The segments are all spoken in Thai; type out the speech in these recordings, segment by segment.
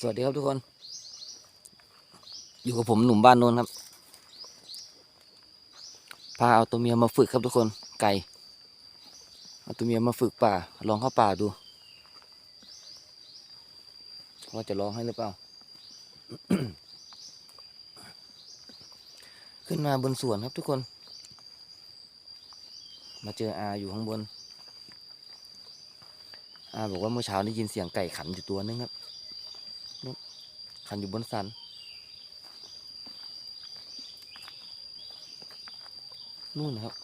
สวัสดีครับทุกคน อยู่กับผมหนุ่มบ้านโน้นครับ พาเอาตัวเมียมาฝึกครับทุกคน ไก่ เอาตัวเมียมาฝึกป่า ลองเข้าป่าดู ว่าจะร้องให้หรือเปล่า ขึ้นมาบนสวนครับทุกคน มาเจออาอยู่ข้างบนอาบอกว่าเมื่อเช้าได้ยินเสียงไก่ขันอยู่ตัวนึงครับ ขันอยู่บนสัน นู่นนะครับ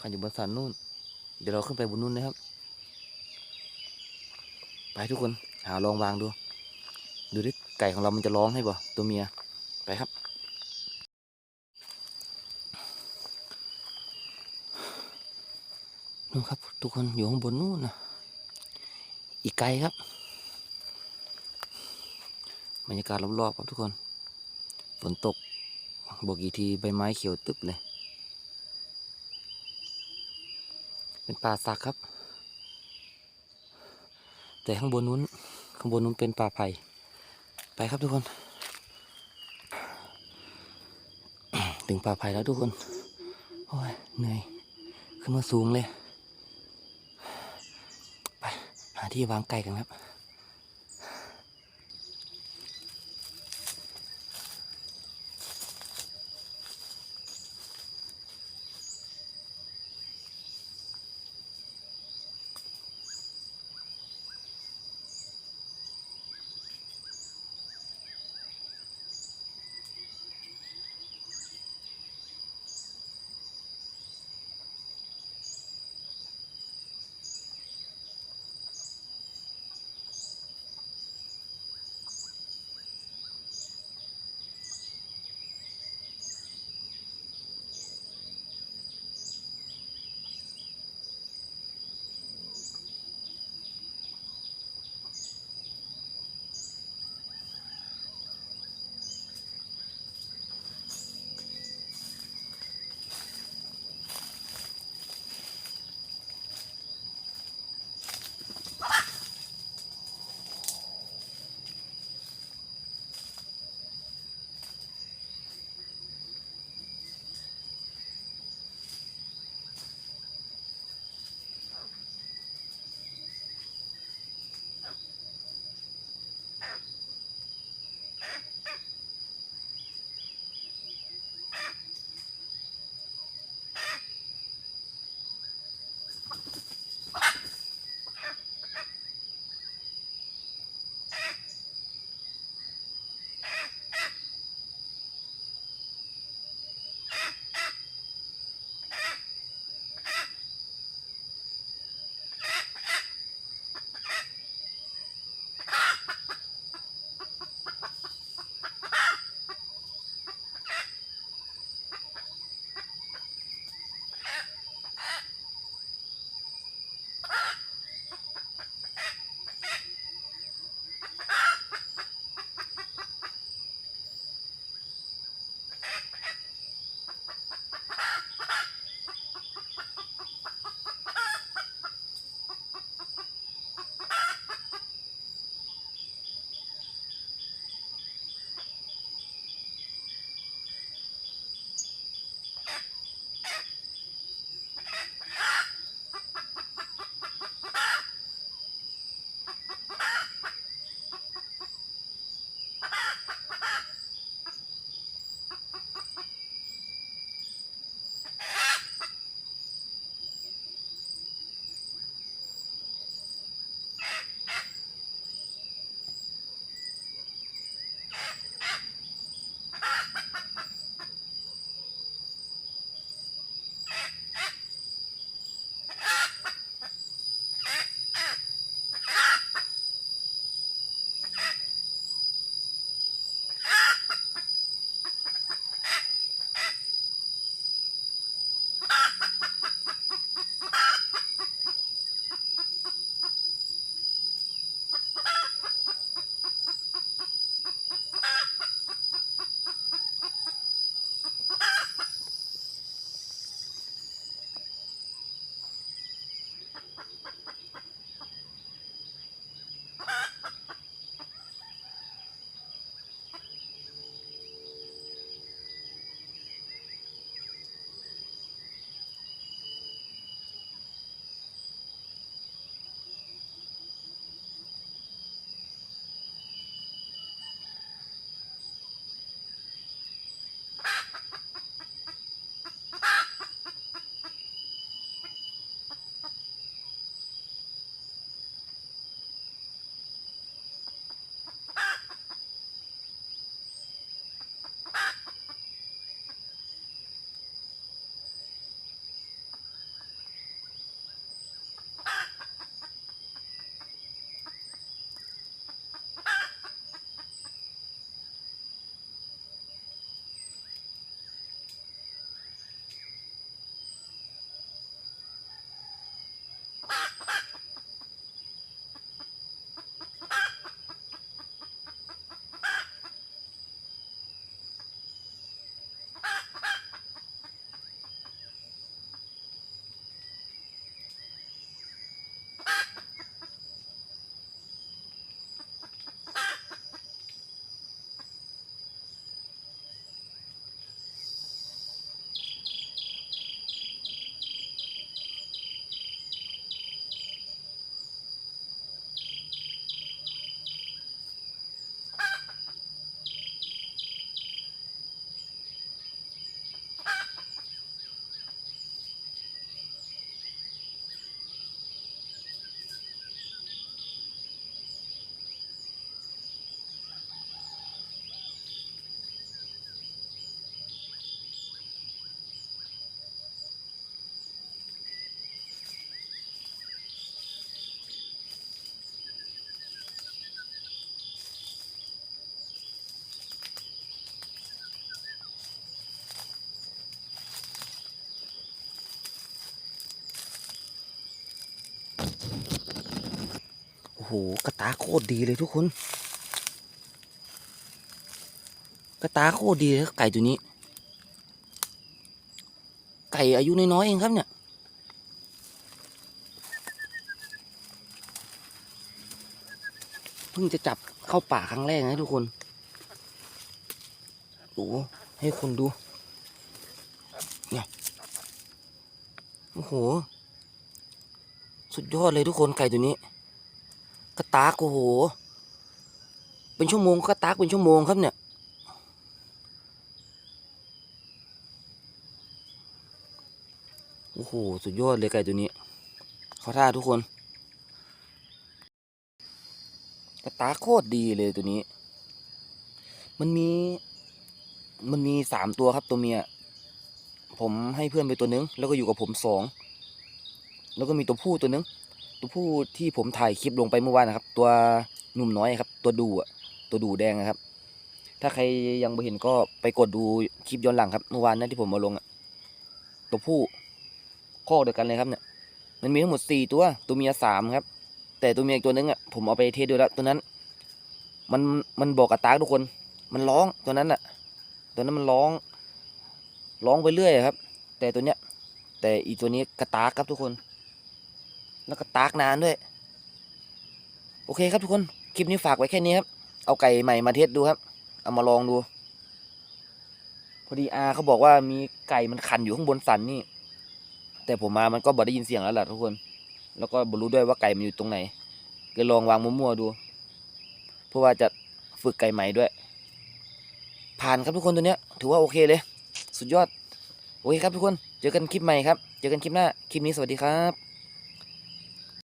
ขันอยู่บนสันนู่น เดี๋ยวเราขึ้นไปบนนู่นนะครับ ไปทุกคนหาลองวางดู ดูดิไก่ของเรามันจะร้องให้บ่ตัวเมีย ไปครับนู่นครับ ทุกคนอยู่ข้างบนนู่นนะอีกไกลครับ บรรยากาศรอบๆครับทุกคน ฝนตกบอกกี่ทีใบไม้เขียวตึบเลย เป็นป่าสักครับ แต่ข้างบนนู้นข้างบนนู้นเป็นป่าไผ่ไปครับทุกคน ถึงป่าไผ่แล้วทุกคน โอ้ยเหนื่อย ขึ้นมาสูงเลย ไป หาที่วางไก่กันครับ หกระตาโคตรดีเลยทุกคน กระตาโคตรดีเลยไก่ตัวนี้ ไก่อายุน้อยๆเองครับเนี่ย เพิ่งจะจับเข้าป่าครั้งแรกนะทุกคนโอ้ให้คนดู เนี่ย โอ้โห สุดยอดเลยทุกคนไก่ตัวนี้ กระตากโอ้โห เป็นชั่วโมงกระตากเป็นชั่วโมงครับเนี่ย โอ้โห สุดยอดเลยไก่ตัวนี้ขอท่าทุกคน กระตากโคตรดีเลยตัวนี้ มันมี มันมีสามตัวครับตัวเมีย ผมให้เพื่อนไปตัวนึง แล้วก็อยู่กับผมสอง แล้วก็มีตัวผู้ตัวนึง ตัวผู้ที่ผมถ่ายคลิปลงไปเมื่อวานนะครับ ตัวหนุ่มน้อยครับ ตัวดูอะตัวดูแดงนะครับ ถ้าใครยังไม่เห็นก็ไปกดดูคลิปย้อนหลังครับเมื่อวานนั้นที่ผมมาลงอะตัวผู้ข้อเดียวกันเลยครับเนี่ยมันมีทั้งหมดสี่ตัวตัวเมียสามครับ แต่ตัวเมียอีกตัวนึงอะผมเอาไปเทสดูแล้วตัวนั้น มันมันบอกกับตากทุกคน มันร้องตัวนั้นอะตัวนั้นมันร้องร้องไปเรื่อยครับ แต่ตัวเนี้ยแต่อีตัวนี้กระตากครับทุกคน แล้วก็ตากนานด้วย โอเคครับทุกคน คลิปนี้ฝากไว้แค่นี้ครับ เอาไก่ใหม่มาเทสดูครับ เอามาลองดู พอดีอาเขาบอกว่ามีไก่มันขันอยู่ข้างบนสันนี่ แต่ผมมามันก็บอได้ยินเสียงแล้วล่ะทุกคน แล้วก็บรู้ด้วยว่าไก่มันอยู่ตรงไหนก็ลองวางมั่วๆดู เพราะว่าจะฝึกไก่ใหม่ด้วย ผ่านครับทุกคนตัวเนี้ย ถือว่าโอเคเลย สุดยอด โอเคครับทุกคน เจอกันคลิปใหม่ครับ เจอกันคลิปหน้า คลิปนี้สวัสดีครับ